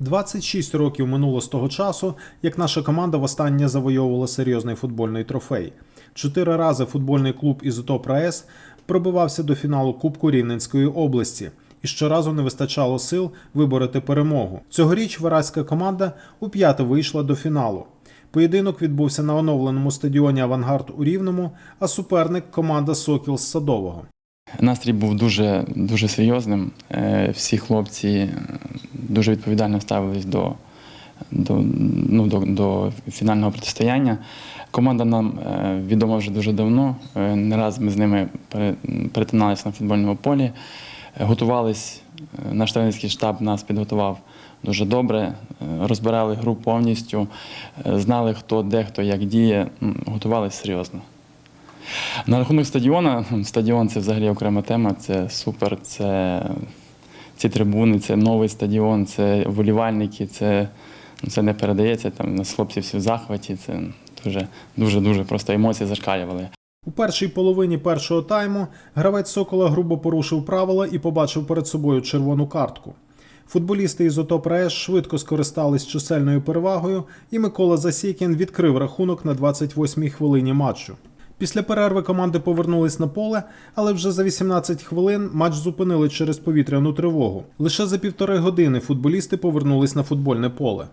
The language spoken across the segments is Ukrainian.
26 років минуло з того часу, як наша команда востаннє завойовувала серйозний футбольний трофей. Чотири рази футбольний клуб Ізотоп РаЕС пробивався до фіналу Кубку Рівненської області. І щоразу не вистачало сил вибороти перемогу. Цьогоріч вараська команда у п'яте вийшла до фіналу. Поєдинок відбувся на оновленому стадіоні Авангард у Рівному, а суперник команда Сокіл з Садового. Настрій був дуже, дуже серйозним. Е, Всі хлопці дуже відповідально ставились до, до, ну, до, до фінального протистояння. Команда нам е, відома вже дуже давно. Е, Не раз ми з ними перетиналися на футбольному полі. Е, Готувались, наш тренерський штаб нас підготував дуже добре, розбирали гру повністю, знали, хто де, хто як діє, готувалися серйозно. На рахунок стадіона, стадіон це взагалі окрема тема. Це супер, це ці трибуни, це новий стадіон, це вболівальники, це, ну, це не передається. Там нас хлопці всі в захваті. Це дуже, дуже, дуже просто емоції зашкалювали. У першій половині першого тайму гравець Сокола грубо порушив правила і побачив перед собою червону картку. Футболісти із ОТОП швидко скористались чисельною перевагою, і Микола Засікін відкрив рахунок на 28-й хвилині матчу. Після перерви команди повернулись на поле, але вже за 18 хвилин матч зупинили через повітряну тривогу. Лише за півтори години футболісти повернулись на футбольне поле.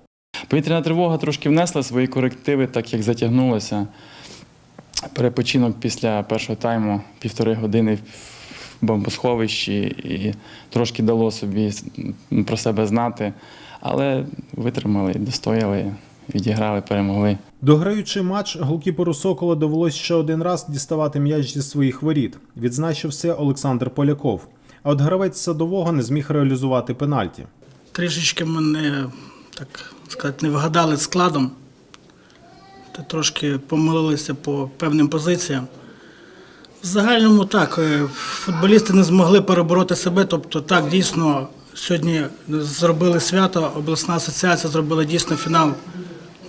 Повітряна тривога трошки внесла свої корективи, так як затягнулося. Перепочинок після першого тайму півтори години в бомбосховищі і трошки дало собі про себе знати, але витримали, достояли, відіграли, перемогли. Дограючи матч, голкіперу Сокола довелось ще один раз діставати м'яч зі своїх воріт. Відзначився Олександр Поляков. А от гравець садового не зміг реалізувати пенальті. Трішечки ми не, так сказати, не вгадали складом. Та трошки помилилися по певним позиціям. В загальному так, е, футболісти не змогли перебороти себе. Тобто, так, дійсно, сьогодні зробили свято, обласна асоціація зробила дійсно фінал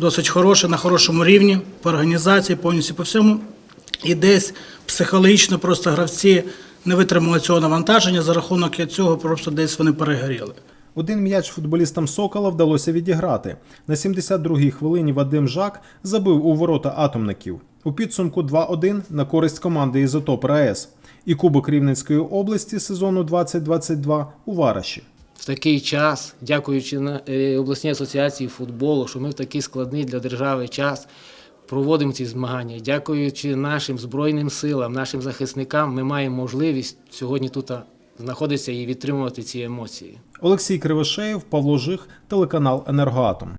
досить хороший, на хорошому рівні, по організації, повністю по всьому. І десь психологічно просто гравці не витримали цього навантаження, за рахунок цього просто десь вони перегоріли. Один м'яч футболістам Сокола вдалося відіграти. На 72-й хвилині Вадим Жак забив у ворота атомників. У підсумку 2-1 на користь команди Ізотоп РаЕС. І Кубок Рівненської області сезону 2022 у Вараші. В такий час, дякуючи е, обласній асоціації футболу, що ми в такий складний для держави час проводимо ці змагання. Дякуючи нашим збройним силам, нашим захисникам, ми маємо можливість сьогодні тут знаходитися і відтримувати ці емоції. Олексій Кривошеєв, Павло Жих, телеканал Енергоатом.